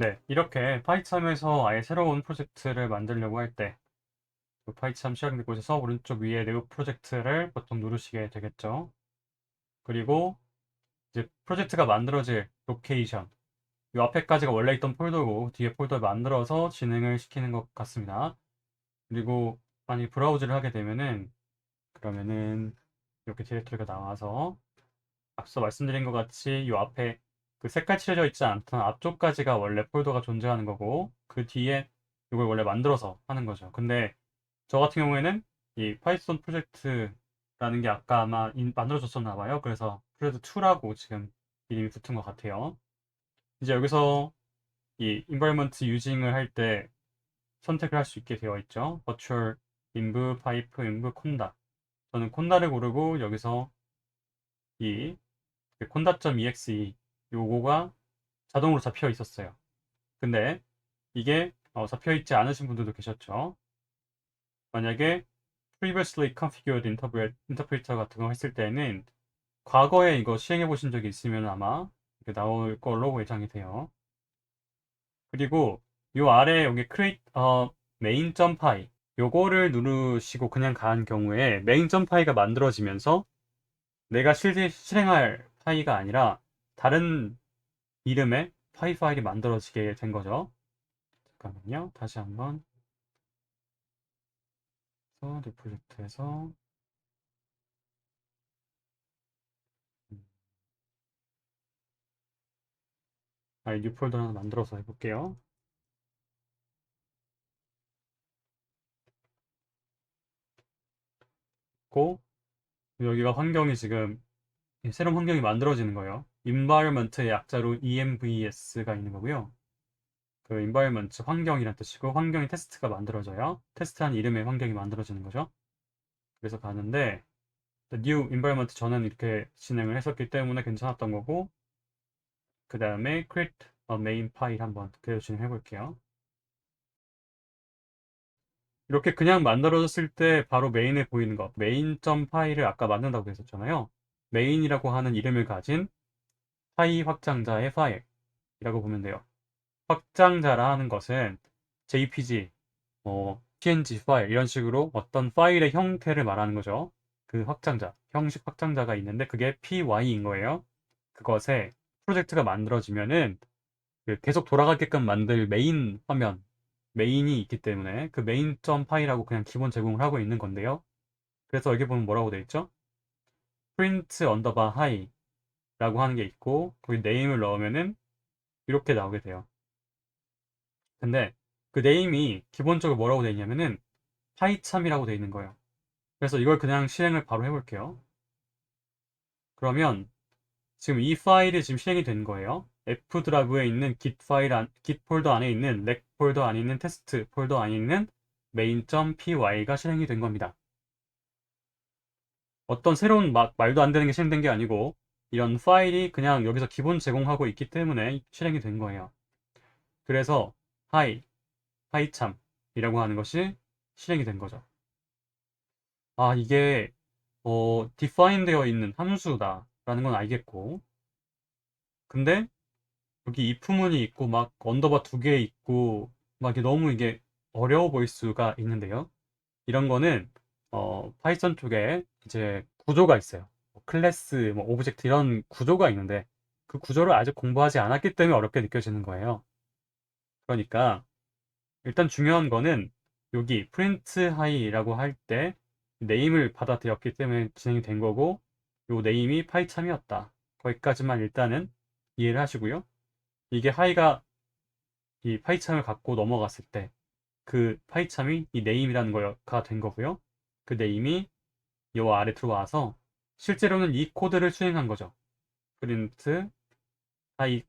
네, 이렇게 파이참에서 아예 새로운 프로젝트를 만들려고 할 때, 그 파이참 시작된 곳에서 오른쪽 위에 네오 프로젝트를 보통 누르시게 되겠죠. 그리고 이제 프로젝트가 만들어질 로케이션, 이 앞에까지가 원래 있던 폴더고 뒤에 폴더를 만들어서 진행을 시키는 것 같습니다. 그리고 만약 브라우즈를 하게 되면은 그러면은 이렇게 디렉토리가 나와서 앞서 말씀드린 것 같이 이 앞에 그 색깔 칠해져 있지 않던 앞쪽까지가 원래 폴더가 존재하는 거고 그 뒤에 이걸 원래 만들어서 하는 거죠. 근데 저 같은 경우에는 이 파이썬 프로젝트라는 게 아까 아마 인- 만들어졌었나 봐요. 그래서 프로젝트 2라고 지금 이름이 붙은 것 같아요. 이제 여기서 이 environment using을 할 때 선택을 할 수 있게 되어 있죠. virtual inv, pipe, inv, conda. 저는 콘다를 고르고 여기서 이 conda.exe 요거가 자동으로 잡혀 있었어요. 근데 이게 어, 잡혀 있지 않으신 분들도 계셨죠. 만약에 previously configured interpret- interpreter 같은 거 했을 때는 과거에 이거 시행해 보신 적이 있으면 아마 나올 걸로 예상이 돼요. 그리고 요 아래 여기 create 어, main.py 요거를 누르시고 그냥 간 경우에 main.py가 만들어지면서 내가 실제 실행할 파이가 아니라 다른 이름의 파이 파일이 만들어지게 된 거죠. 잠깐만요. 다시 한번 서 리프렉트해서 음. 아, 뉴 폴더 하나 만들어서 해볼게요. 고 여기가 환경이 지금 새로운 환경이 만들어지는 거예요. Environment의 약자로 envs가 있는 거고요. 그 environment 환경이란 뜻이고 환경이 테스트가 만들어져요. 테스트한 이름의 환경이 만들어지는 거죠. 그래서 가는데 new environment 저는 이렇게 진행을 했었기 때문에 괜찮았던 거고 그 다음에 create a main file 한번 그대로 진행해 볼게요. 이렇게 그냥 만들어졌을 때 바로 메인에 보이는 거 메인.점 파일을 아까 만든다고 했었잖아요. 메인이라고 하는 이름을 가진 파이 확장자의 파일이라고 보면 돼요. 확장자라 하는 것은 JPG, 뭐 PNG 파일 이런 식으로 어떤 파일의 형태를 말하는 거죠. 그 확장자, 형식 확장자가 있는데 그게 PY인 거예요. 그것에 프로젝트가 만들어지면은 그 계속 돌아가게끔 만들 메인 화면, 메인이 있기 때문에 그 메인.점 파일하고 그냥 기본 제공을 하고 있는 건데요. 그래서 여기 보면 뭐라고 돼 있죠? print 언더바 hi 라고 하는 게 있고 거기 네임을 넣으면은 이렇게 나오게 돼요. 근데 그 네임이 기본적으로 뭐라고 되어 있냐면은 파이참이라고 되어 있는 거예요. 그래서 이걸 그냥 실행을 바로 해볼게요. 그러면 지금 이 파일이 지금 실행이 된 거예요. F 드라이브에 있는 git 파일 안, git 폴더 안에 있는 렉 폴더 안에 있는 테스트 폴더 안에 있는 main.py가 실행이 된 겁니다. 어떤 새로운 막 말도 안 되는 게 실행된 게 아니고 이런 파일이 그냥 여기서 기본 제공하고 있기 때문에 실행이 된 거예요. 그래서 hi, hi참이라고 하는 것이 실행이 된 거죠. 아, 이게 어, define 되어 있는 함수다라는 건 알겠고 근데 여기 if문이 있고 막 언더바 두 개 있고 막 이게 너무 이게 어려워 보일 수가 있는데요. 이런 거는 어, 파이썬 쪽에 이제 구조가 있어요. 뭐 클래스, 뭐 오브젝트 이런 구조가 있는데 그 구조를 아직 공부하지 않았기 때문에 어렵게 느껴지는 거예요. 그러니까 일단 중요한 거는 여기 print high라고 할 때 네임을 받아들였기 때문에 진행이 된 거고 요 네임이 파이참이었다. 거기까지만 일단은 이해를 하시고요. 이게 하이가 이 파이참을 갖고 넘어갔을 때 그 파이참이 이 네임이라는 거가 된 거고요. 그 네임이 요 아래 들어와서 실제로는 이 코드를 수행한 거죠. print i,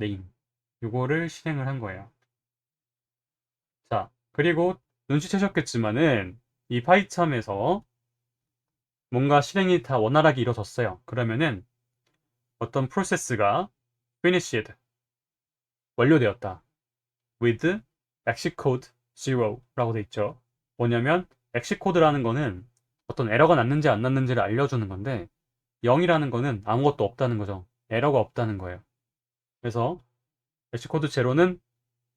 name 요거를 실행을 한 거예요. 자, 그리고 눈치채셨겠지만은 이 파이참에서 뭔가 실행이 다 원활하게 이루어졌어요. 그러면은 어떤 프로세스가 finished 완료되었다. with execode 0라고 돼 있죠. 뭐냐면 execode라는 거는 어떤 에러가 났는지 안 났는지를 알려주는 건데 0이라는 거는 아무것도 없다는 거죠. 에러가 없다는 거예요. 그래서 메시 코드 제로는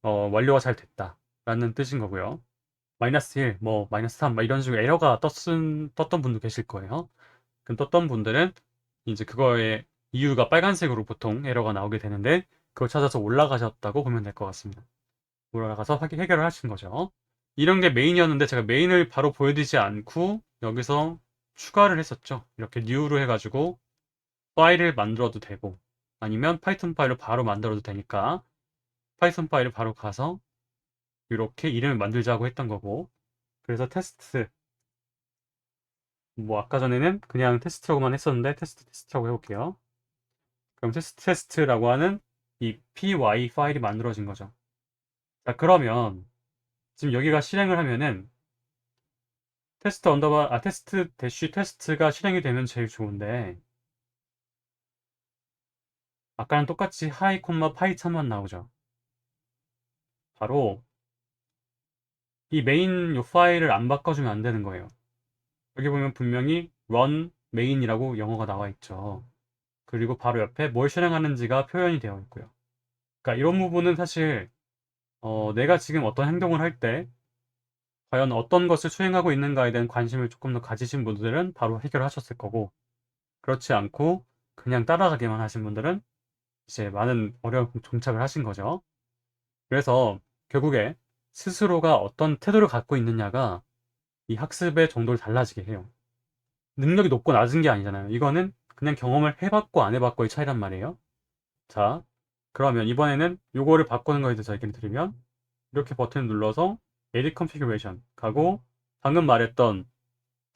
어, 완료가 잘 됐다 라는 뜻인 거고요. 마이너스 1, 뭐 마이너스 3, 막 이런 식으로 에러가 떴은, 떴던 분도 계실 거예요. 그럼 떴던 분들은 이제 그거의 이유가 빨간색으로 보통 에러가 나오게 되는데 그걸 찾아서 올라가셨다고 보면 될 것 같습니다. 올라가서 해결을 하신 거죠. 이런 게 메인이었는데 제가 메인을 바로 보여드리지 않고 여기서 추가를 했었죠. 이렇게 new로 해가지고 파일을 만들어도 되고 아니면 파이썬 파일로 바로 만들어도 되니까 파이썬 파일을 바로 가서 이렇게 이름을 만들자고 했던 거고 그래서 테스트 뭐 아까 전에는 그냥 테스트라고만 했었는데 테스트 테스트라고 해볼게요. 그럼 테스트 테스트라고 하는 이 py 파일이 만들어진 거죠. 자 그러면 지금 여기가 실행을 하면은 테스트 언더바 아 테스트 대쉬 테스트가 실행이 되면 제일 좋은데 아까랑 똑같이 하이 콤마 파이 참만 나오죠. 바로 이 메인 요 파일을 안 바꿔주면 안 되는 거예요. 여기 보면 분명히 run main이라고 영어가 나와 있죠. 그리고 바로 옆에 뭘 실행하는지가 표현이 되어 있고요. 그러니까 이런 부분은 사실 어, 내가 지금 어떤 행동을 할 때 과연 어떤 것을 수행하고 있는가에 대한 관심을 조금 더 가지신 분들은 바로 해결하셨을 거고 그렇지 않고 그냥 따라가기만 하신 분들은 이제 많은 어려움 종착을 하신 거죠. 그래서 결국에 스스로가 어떤 태도를 갖고 있느냐가 이 학습의 정도를 달라지게 해요. 능력이 높고 낮은 게 아니잖아요. 이거는 그냥 경험을 해봤고 안 해봤고의 차이란 말이에요. 자, 그러면 이번에는 요거를 바꾸는 거에 대해서 얘기를 드리면 이렇게 버튼을 눌러서 Edit Configuration 가고 방금 말했던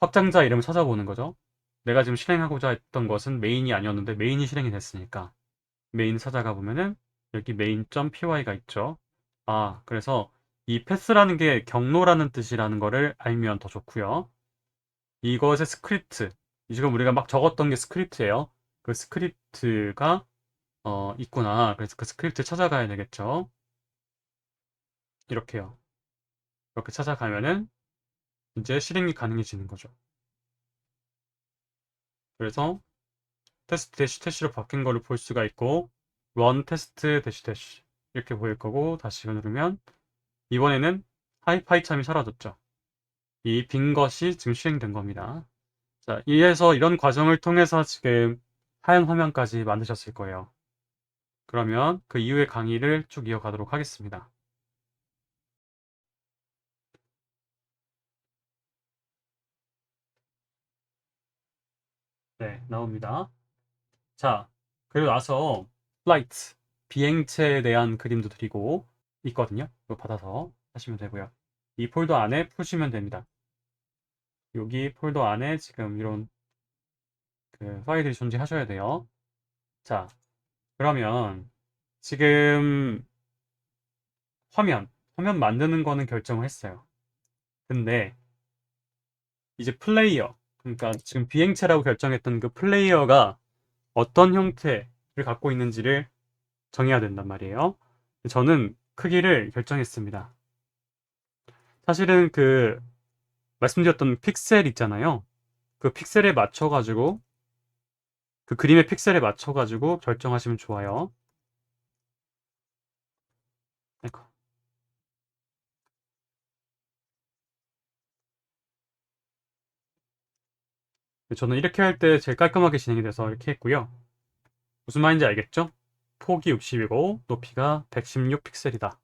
확장자 이름을 찾아보는 거죠. 내가 지금 실행하고자 했던 것은 메인이 아니었는데 메인이 실행이 됐으니까 메인 찾아가 보면은 여기 main.py가 있죠. 아, 그래서 이 패스라는 게 경로라는 뜻이라는 거를 알면 더 좋고요. 이것의 스크립트, 지금 우리가 막 적었던 게 스크립트예요. 그 스크립트가 어, 있구나. 그래서 그 스크립트 찾아가야 되겠죠. 이렇게요. 이렇게 찾아가면은 이제 실행이 가능해지는 거죠. 그래서 테스트 대시 대시로 바뀐 거를 볼 수가 있고 run 테스트 대시 대시 이렇게 보일 거고 다시 누르면 이번에는 하이파이 참이 사라졌죠. 이 빈 것이 지금 실행된 겁니다. 자, 이에서 이런 과정을 통해서 지금 하얀 화면까지 만드셨을 거예요. 그러면 그 이후의 강의를 쭉 이어가도록 하겠습니다. 네, 나옵니다. 자, 그리고 나서 플라이트, 비행체에 대한 그림도 드리고 있거든요. 이거 받아서 하시면 되고요. 이 폴더 안에 푸시면 됩니다. 여기 폴더 안에 지금 이런 그 파일들이 존재하셔야 돼요. 자, 그러면 지금 화면, 화면 만드는 거는 결정을 했어요. 근데 이제 플레이어, 그러니까 지금 비행체라고 결정했던 그 플레이어가 어떤 형태를 갖고 있는지를 정해야 된단 말이에요. 저는 크기를 결정했습니다. 사실은 그 말씀드렸던 픽셀 있잖아요. 그 픽셀에 맞춰가지고 그 그림의 픽셀에 맞춰가지고 결정하시면 좋아요. 아이고. 저는 이렇게 할 때 제일 깔끔하게 진행이 돼서 이렇게 했고요. 무슨 말인지 알겠죠? 폭이 60이고 높이가 116 픽셀이다.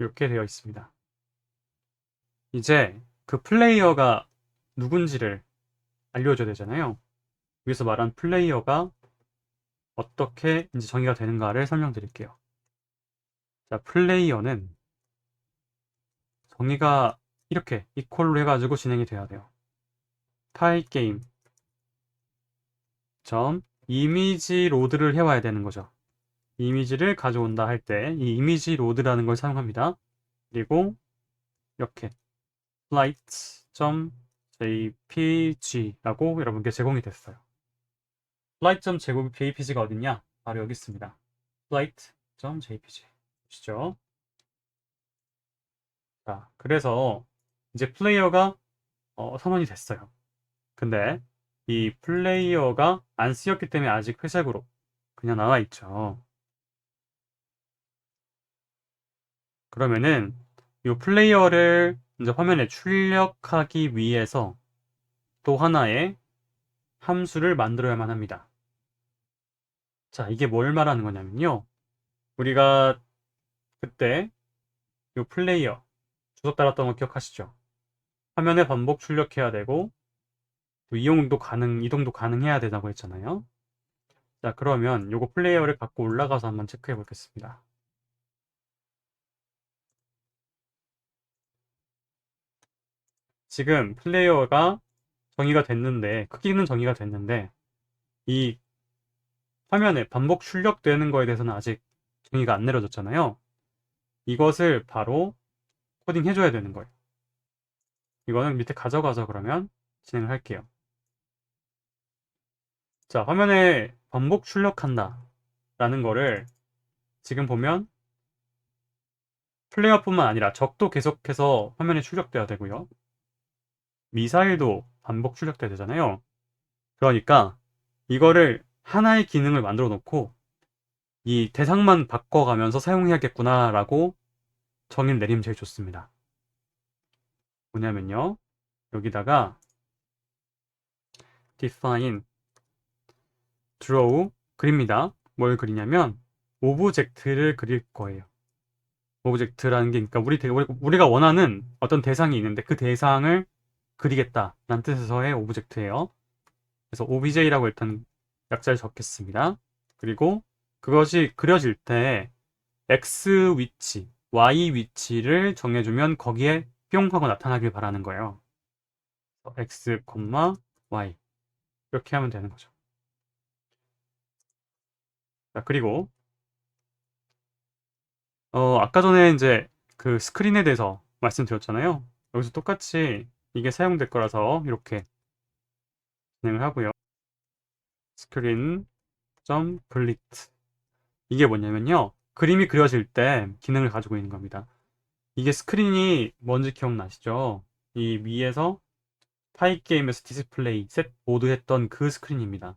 이렇게 되어 있습니다. 이제 그 플레이어가 누군지를 알려줘야 되잖아요. 여기서 말한 플레이어가 어떻게 이제 정의가 되는가를 설명드릴게요. 자, 플레이어는 정의가 이렇게 이퀄로 해가지고 진행이 돼야 돼요. 파일 게임 점 이미지 로드를 해와야 되는 거죠. 이미지를 가져온다 할 때 이 이미지 로드라는 걸 사용합니다. 그리고 이렇게 flight.jpg라고 여러분께 제공이 됐어요. flight.jpg가 어딨냐? 바로 여기 있습니다. flight.jpg 보시죠. 자, 그래서 이제 플레이어가 어, 선언이 됐어요. 근데 이 플레이어가 안 쓰였기 때문에 아직 회색으로 그냥 나와 있죠. 그러면은 이 플레이어를 이제 화면에 출력하기 위해서 또 하나의 함수를 만들어야만 합니다. 자, 이게 뭘 말하는 거냐면요. 우리가 그때 이 플레이어 주석 달았던 거 기억하시죠? 화면에 반복 출력해야 되고 또 이용도 가능, 이동도 가능해야 되다고 했잖아요. 자, 그러면 요거 플레이어를 갖고 올라가서 한번 체크해 보겠습니다. 지금 플레이어가 정의가 됐는데, 크기는 정의가 됐는데, 이 화면에 반복 출력되는 거에 대해서는 아직 정의가 안 내려졌잖아요. 이것을 바로 코딩 해줘야 되는 거예요. 이거는 밑에 가져가서 그러면 진행을 할게요. 자, 화면에 반복 출력한다 라는 거를 지금 보면 플레이어뿐만 아니라 적도 계속해서 화면에 출력돼야 되고요. 미사일도 반복 출력돼야 되잖아요. 그러니까 이거를 하나의 기능을 만들어 놓고 이 대상만 바꿔가면서 사용해야겠구나 라고 정의를 내리면 제일 좋습니다. 뭐냐면요. 여기다가 define draw 그립니다. 뭘 그리냐면 오브젝트를 그릴 거예요. 오브젝트라는 게 그러니까 우리 대- 우리가 원하는 어떤 대상이 있는데 그 대상을 그리겠다라는 뜻에서의 오브젝트예요. 그래서 obj라고 일단 약자를 적겠습니다. 그리고 그것이 그려질 때 x 위치, y 위치를 정해주면 거기에 뿅 하고 나타나길 바라는 거예요. x, y 이렇게 하면 되는 거죠. 자, 그리고 어, 아까 전에 이제 그 스크린에 대해서 말씀드렸잖아요. 여기서 똑같이 이게 사용될 거라서 이렇게 진행을 하고요. 스크린 점 글리트 이게 뭐냐면요. 그림이 그려질 때 기능을 가지고 있는 겁니다. 이게 스크린이 뭔지 기억나시죠? 이 위에서 파이 게임에서 디스플레이 셋 모드 했던 그 스크린입니다.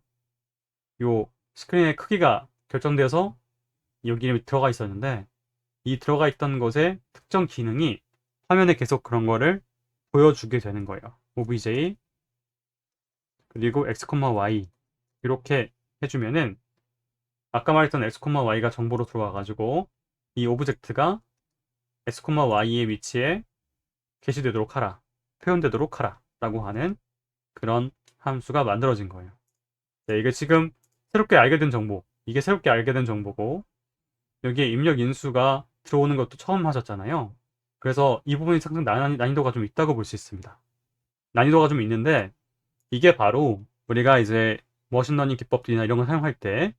요 스크린의 크기가 결정되어서 여기 이름이 들어가 있었는데 이 들어가 있던 것의 특정 기능이 화면에 계속 그런 거를 보여주게 되는 거예요. obj 그리고 x, y 이렇게 해주면은 아까 말했던 x, y가 정보로 들어와 가지고 이 오브젝트가 x, y의 위치에 게시되도록 하라 표현되도록 하라 라고 하는 그런 함수가 만들어진 거예요. 네, 이게 지금 새롭게 알게 된 정보 이게 새롭게 알게 된 정보고 여기에 입력 인수가 들어오는 것도 처음 하셨잖아요. 그래서 이 부분이 상당히 난, 난이도가 좀 있다고 볼 수 있습니다. 난이도가 좀 있는데 이게 바로 우리가 이제 머신러닝 기법들이나 이런 걸 사용할 때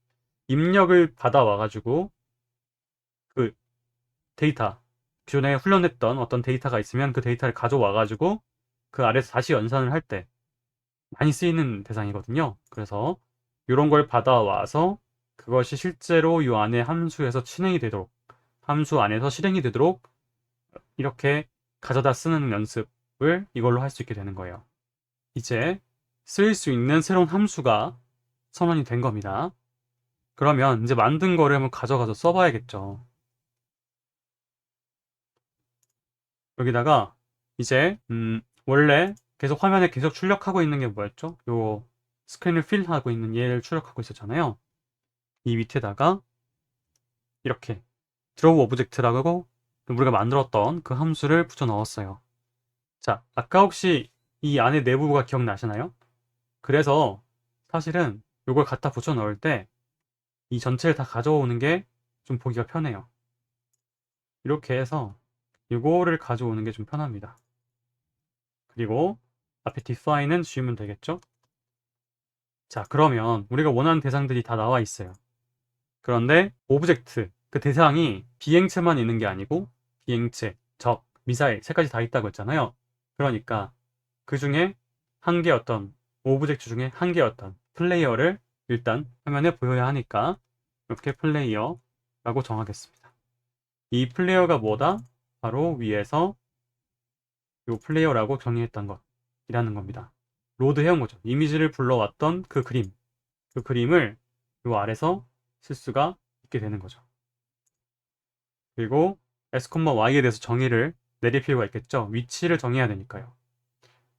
입력을 받아와 가지고 그 데이터 기존에 훈련했던 어떤 데이터가 있으면 그 데이터를 가져와 가지고 그 아래서 다시 연산을 할 때 많이 쓰이는 대상이거든요. 그래서 이런 걸 받아와서 그것이 실제로 이 안에 함수에서 진행이 되도록 함수 안에서 실행이 되도록 이렇게 가져다 쓰는 연습을 이걸로 할 수 있게 되는 거예요. 이제 쓰일 수 있는 새로운 함수가 선언이 된 겁니다. 그러면 이제 만든 거를 한번 가져가서 써봐야겠죠. 여기다가 이제 음, 원래 계속 화면에 계속 출력하고 있는 게 뭐였죠? 요 스크린을 필하고 있는 얘를 출력하고 있었잖아요. 이 밑에다가 이렇게 드로우 오브젝트라고 우리가 만들었던 그 함수를 붙여 넣었어요. 자, 아까 혹시 이 안에 내부가 기억나시나요? 그래서 사실은 이걸 갖다 붙여 넣을 때 이 전체를 다 가져오는 게 좀 보기가 편해요. 이렇게 해서 이거를 가져오는 게 좀 편합니다. 그리고 앞에 define은 지우면 되겠죠? 자, 그러면 우리가 원하는 대상들이 다 나와 있어요. 그런데 오브젝트, 그 대상이 비행체만 있는 게 아니고 비행체, 적, 미사일 세 가지 다 있다고 했잖아요. 그러니까 그 중에 한개 어떤 오브젝트 중에 한개 어떤 플레이어를 일단 화면에 보여야 하니까 이렇게 플레이어라고 정하겠습니다. 이 플레이어가 뭐다? 바로 위에서 이 플레이어라고 정의했던 것이라는 겁니다. 로드 해온 거죠. 이미지를 불러왔던 그 그림, 그 그림을 이 아래서 쓸 수가 있게 되는 거죠. 그리고 s, y에 대해서 정의를 내릴 필요가 있겠죠. 위치를 정해야 되니까요.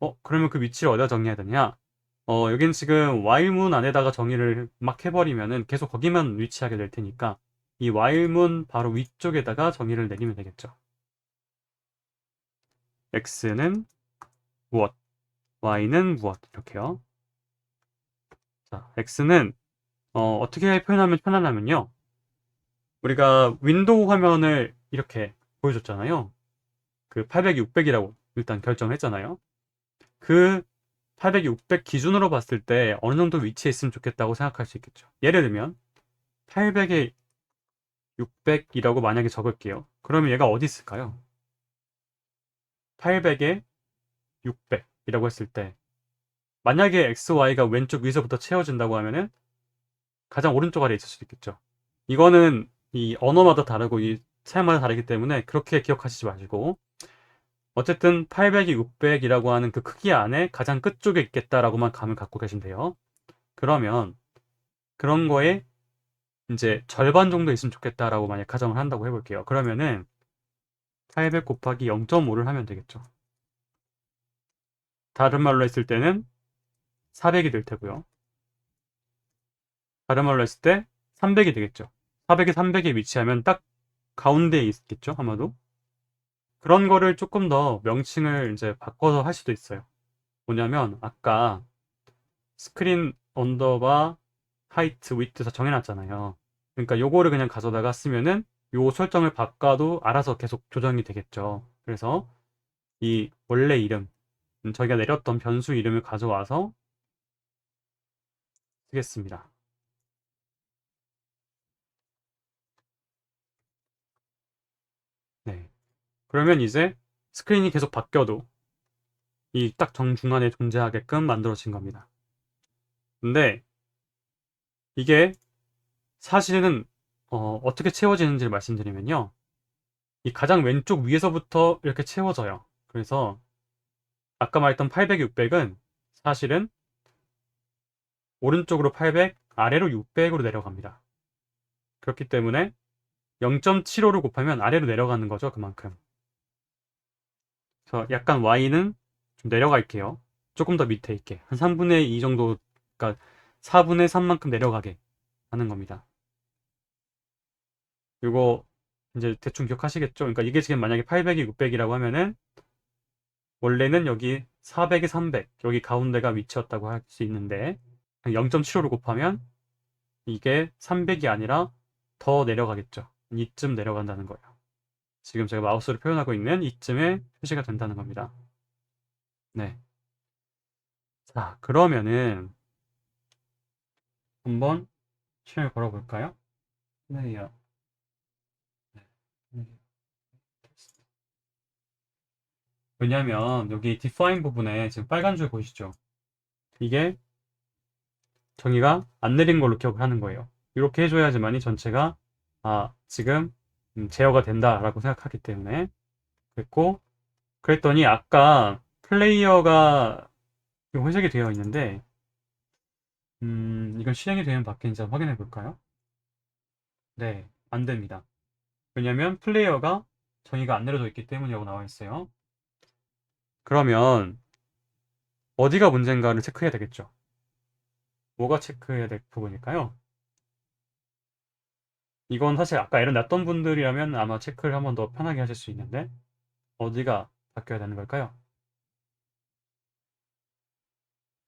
어, 그러면 그 위치를 어디다 정의해야 되냐? 어, 여긴 지금 while문 안에다가 정의를 막 해버리면은 계속 거기만 위치하게 될 테니까 이 while문 바로 위쪽에다가 정의를 내리면 되겠죠. x는 무엇, y는 무엇 이렇게요. 자, x는 어, 어떻게 표현하면 편하냐면요. 우리가 윈도우 화면을 이렇게 보여줬잖아요. 그 800, 600이라고 일단 결정했잖아요. 그 800, 600 기준으로 봤을 때 어느 정도 위치에 있으면 좋겠다고 생각할 수 있겠죠. 예를 들면 800에 600이라고 만약에 적을게요. 그러면 얘가 어디 있을까요? 800에 600이라고 했을 때 만약에 x, y가 왼쪽 위에서부터 채워진다고 하면은 가장 오른쪽 아래에 있을 수도 있겠죠. 이거는 이 언어마다 다르고 이 사용마다 다르기 때문에 그렇게 기억하시지 마시고 어쨌든 800이 600이라고 하는 그 크기 안에 가장 끝쪽에 있겠다라고만 감을 갖고 계시면 돼요. 그러면 그런 거에 이제 절반 정도 있으면 좋겠다라고 만약 가정을 한다고 해볼게요. 그러면은 800 곱하기 0.5를 하면 되겠죠. 다른 말로 했을 때는 400이 될 테고요. 다른 말로 했을 때 300이 되겠죠. 400에 300에 위치하면 딱 가운데에 있겠죠, 아마도. 그런 거를 조금 더 명칭을 이제 바꿔서 할 수도 있어요. 뭐냐면 아까 스크린 언더바 하이트 위트 정해놨잖아요. 그러니까 요거를 그냥 가져다가 쓰면은 요 설정을 바꿔도 알아서 계속 조정이 되겠죠. 그래서 이 원래 이름, 음, 저희가 내렸던 변수 이름을 가져와서 쓰겠습니다. 네. 그러면 이제 스크린이 계속 바뀌어도 이 딱 정중간에 존재하게끔 만들어진 겁니다. 근데 이게 사실은 어, 어떻게 채워지는지를 말씀드리면요. 이 가장 왼쪽 위에서부터 이렇게 채워져요. 그래서 아까 말했던 800, 600은 사실은 오른쪽으로 800, 아래로 600으로 내려갑니다. 그렇기 때문에 0.75를 곱하면 아래로 내려가는 거죠. 그만큼. 그래서 약간 y는 좀 내려갈게요. 조금 더 밑에 있게. 한 3분의 2 정도, 그러니까 4분의 3만큼 내려가게 하는 겁니다. 이거 이제 대충 기억하시겠죠? 그러니까 이게 지금 만약에 800이 600이라고 하면은 원래는 여기 400에 300, 여기 가운데가 위치였다고 할 수 있는데 0.75를 곱하면 이게 300이 아니라 더 내려가겠죠. 이쯤 내려간다는 거예요. 지금 제가 마우스로 표현하고 있는 이쯤에 표시가 된다는 겁니다. 네. 자, 그러면은 한번 실행을 걸어볼까요? 플레이어. 네. 왜냐면 여기 define 부분에 지금 빨간 줄 보이시죠? 이게 정의가 안 내린 걸로 기억을 하는 거예요. 이렇게 해줘야지만이 전체가 아 지금 음, 제어가 된다라고 생각하기 때문에 그랬고 그랬더니 아까 플레이어가 회색이 되어 있는데 음, 이건 실행이 되면 바뀌는지 한번 확인해 볼까요? 네, 안 됩니다. 왜냐면 플레이어가 정의가 안 내려져 있기 때문이라고 나와 있어요. 그러면 어디가 문제인가를 체크해야 되겠죠. 뭐가 체크해야 될 부분일까요? 이건 사실 아까 에러 났던 분들이라면 아마 체크를 한 번 더 편하게 하실 수 있는데 어디가 바뀌어야 되는 걸까요?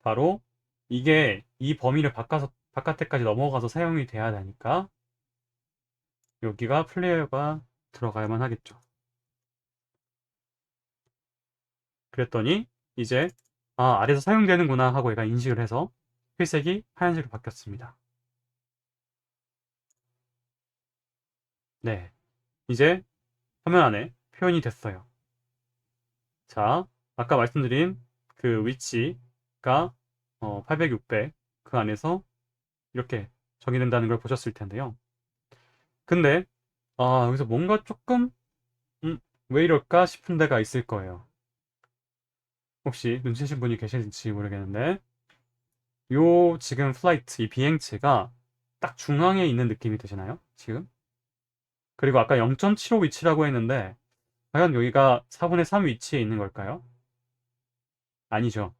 바로 이게 이 범위를 바꿔서 바깥에까지 넘어가서 사용이 돼야 되니까 여기가 플레이어가 들어가야만 하겠죠. 그랬더니 이제 아 아래에서 사용되는구나 하고 얘가 인식을 해서 회색이 하얀색으로 바뀌었습니다. 네. 이제 화면 안에 표현이 됐어요. 자, 아까 말씀드린 그 위치가 어, 800, 600 그 안에서 이렇게 정의된다는 걸 보셨을 텐데요. 근데 아, 여기서 뭔가 조금 음, 왜 이럴까 싶은 데가 있을 거예요. 혹시 눈치신 분이 계실지 모르겠는데 요 지금 플라이트 이 비행체가 딱 중앙에 있는 느낌이 드시나요? 지금? 그리고 아까 0.75 위치라고 했는데 과연 여기가 4분의 3 위치에 있는 걸까요? 아니죠.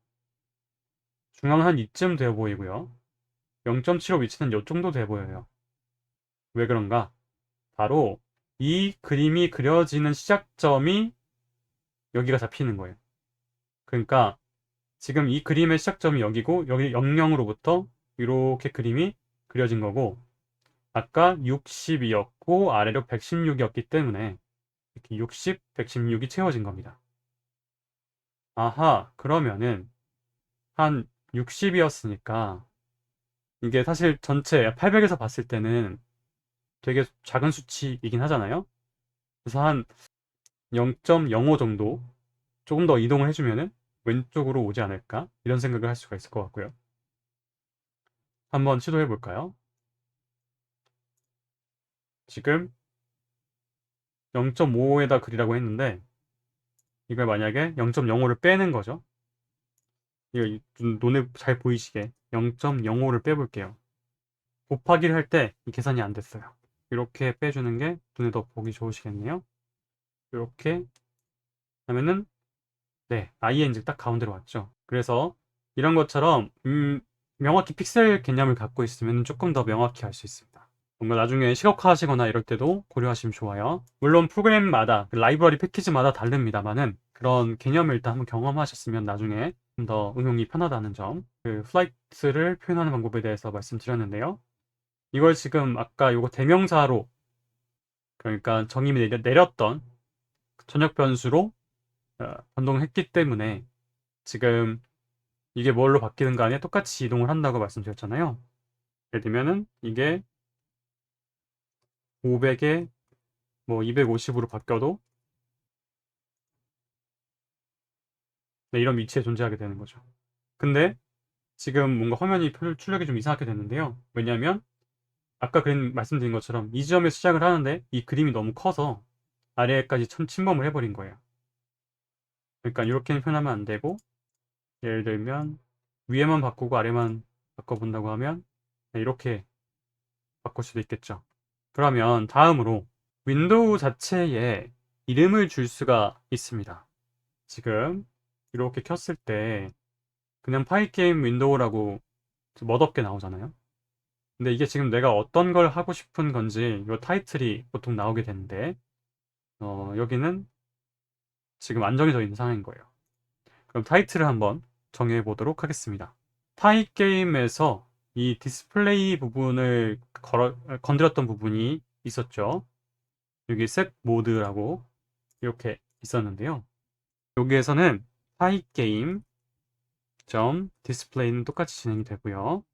중앙 한 이쯤 되어 보이고요. 0.75 위치는 이 정도 돼 보여요. 왜 그런가? 바로 이 그림이 그려지는 시작점이 여기가 잡히는 거예요. 그러니까 지금 이 그림의 시작점이 여기고 여기 00으로부터 이렇게 그림이 그려진 거고 아까 60이었고 아래로 116이었기 때문에 이렇게 60, 116이 채워진 겁니다. 아하, 그러면은 한 60이었으니까 이게 사실 전체 800에서 봤을 때는 되게 작은 수치이긴 하잖아요. 그래서 한 0.05 정도 조금 더 이동을 해주면은 왼쪽으로 오지 않을까 이런 생각을 할 수가 있을 것 같고요. 한번 시도해 볼까요? 지금 0.55에다 그리라고 했는데 이걸 만약에 0.05를 빼는 거죠. 이거 좀 눈에 잘 보이시게 0.05를 빼볼게요. 곱하기를 할 때 이 계산이 안 됐어요. 이렇게 빼주는 게 눈에 더 보기 좋으시겠네요. 이렇게 하면은 네, ing 딱 가운데로 왔죠. 그래서 이런 것처럼 음, 명확히 픽셀 개념을 갖고 있으면 조금 더 명확히 할수 있습니다. 뭔가 나중에 시각화 하시거나 이럴 때도 고려하시면 좋아요. 물론 프로그램마다, 그 라이브러리 패키지마다 다릅니다만은 그런 개념을 일단 한번 경험하셨으면 나중에 좀 더 응용이 편하다는 점. 그 플라이트를 표현하는 방법에 대해서 말씀드렸는데요. 이걸 지금 아까 요거 대명사로 그러니까 내려, 내렸던 전역 변수로 어, 변동했기 때문에 지금 이게 뭘로 바뀌는 간에 똑같이 이동을 한다고 말씀드렸잖아요. 예를 들면은 이게 500에 뭐 250으로 바뀌어도 네, 이런 위치에 존재하게 되는 거죠. 근데 지금 뭔가 화면이 표- 출력이 좀 이상하게 됐는데요. 왜냐하면 아까 그린 말씀드린 것처럼 이 지점에서 시작을 하는데 이 그림이 너무 커서 아래까지 천 침범을 해버린 거예요. 그러니까 이렇게 표현하면 안 되고 예를 들면 위에만 바꾸고 아래만 바꿔본다고 하면 네, 이렇게 바꿀 수도 있겠죠. 그러면 다음으로 윈도우 자체에 이름을 줄 수가 있습니다. 지금 이렇게 켰을 때 그냥 파일 게임 윈도우라고 멋없게 나오잖아요. 근데 이게 지금 내가 어떤 걸 하고 싶은 건지 이 타이틀이 보통 나오게 되는데 어, 여기는 지금 안 정해져 있는 상황인 거예요. 그럼 타이틀을 한번 정해 보도록 하겠습니다. 파이 게임에서 이 디스플레이 부분을 걸어, 건드렸던 부분이 있었죠. 여기 셋 모드라고 이렇게 있었는데요. 여기에서는 파이 게임 점 디스플레이는 똑같이 진행이 되고요.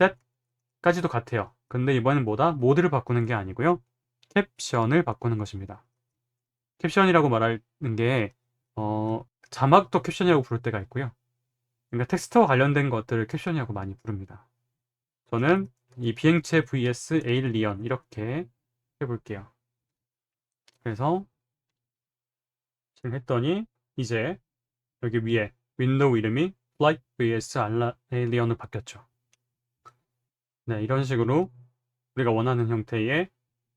셋까지도 같아요. 근데 이번엔 뭐다? 모드를 바꾸는 게 아니고요. 캡션을 바꾸는 것입니다. 캡션이라고 말하는 게 어, 자막도 캡션이라고 부를 때가 있고요. 그러니까 텍스트와 관련된 것들을 캡션이라고 많이 부릅니다. 저는 이 비행체 vs 에일리언 이렇게 해볼게요. 그래서 지금 했더니 이제 여기 위에 윈도우 이름이 Flight vs Alien으로 바뀌었죠. 네, 이런 식으로 우리가 원하는 형태의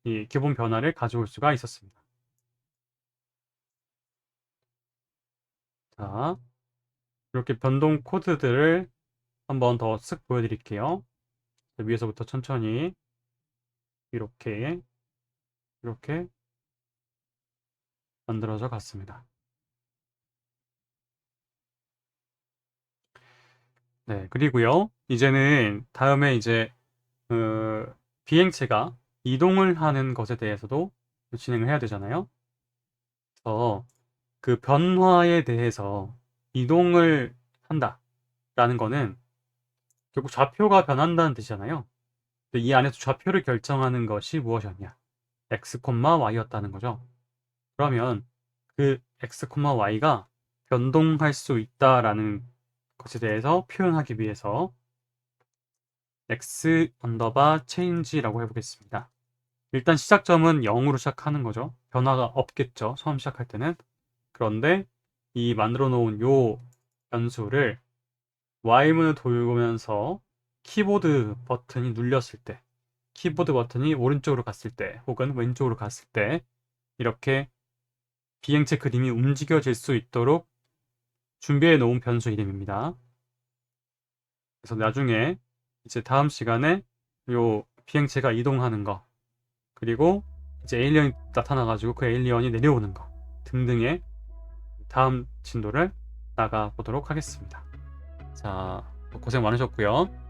이 기본 변화를 가져올 수가 있었습니다. 자, 이렇게 변동 코드들을 한번 더 쓱 보여드릴게요. 위에서부터 천천히 이렇게 이렇게 만들어져 갔습니다. 네, 그리고요. 이제는 다음에 이제 그 비행체가 이동을 하는 것에 대해서도 진행을 해야 되잖아요. 그래서 그 변화에 대해서 이동을 한다라는 거는 결국 좌표가 변한다는 뜻이잖아요. 이 안에서 좌표를 결정하는 것이 무엇이었냐? x, y였다는 거죠. 그러면 그 x, y가 변동할 수 있다라는 것에 대해서 표현하기 위해서 x 언더바 체인지라고 해보겠습니다. 일단 시작점은 0으로 시작하는 거죠. 변화가 없겠죠. 처음 시작할 때는. 그런데 이 만들어 놓은 요 변수를 Y문을 돌면서 키보드 버튼이 눌렸을 때 키보드 버튼이 오른쪽으로 갔을 때 혹은 왼쪽으로 갔을 때 이렇게 비행체 그림이 움직여질 수 있도록 준비해 놓은 변수 이름입니다. 그래서 나중에 이제 다음 시간에 요 비행체가 이동하는 거 그리고 이제 에일리언이 나타나가지고 그 에일리언이 내려오는 거 등등의 다음 진도를 나가 보도록 하겠습니다. 자, 고생 많으셨고요.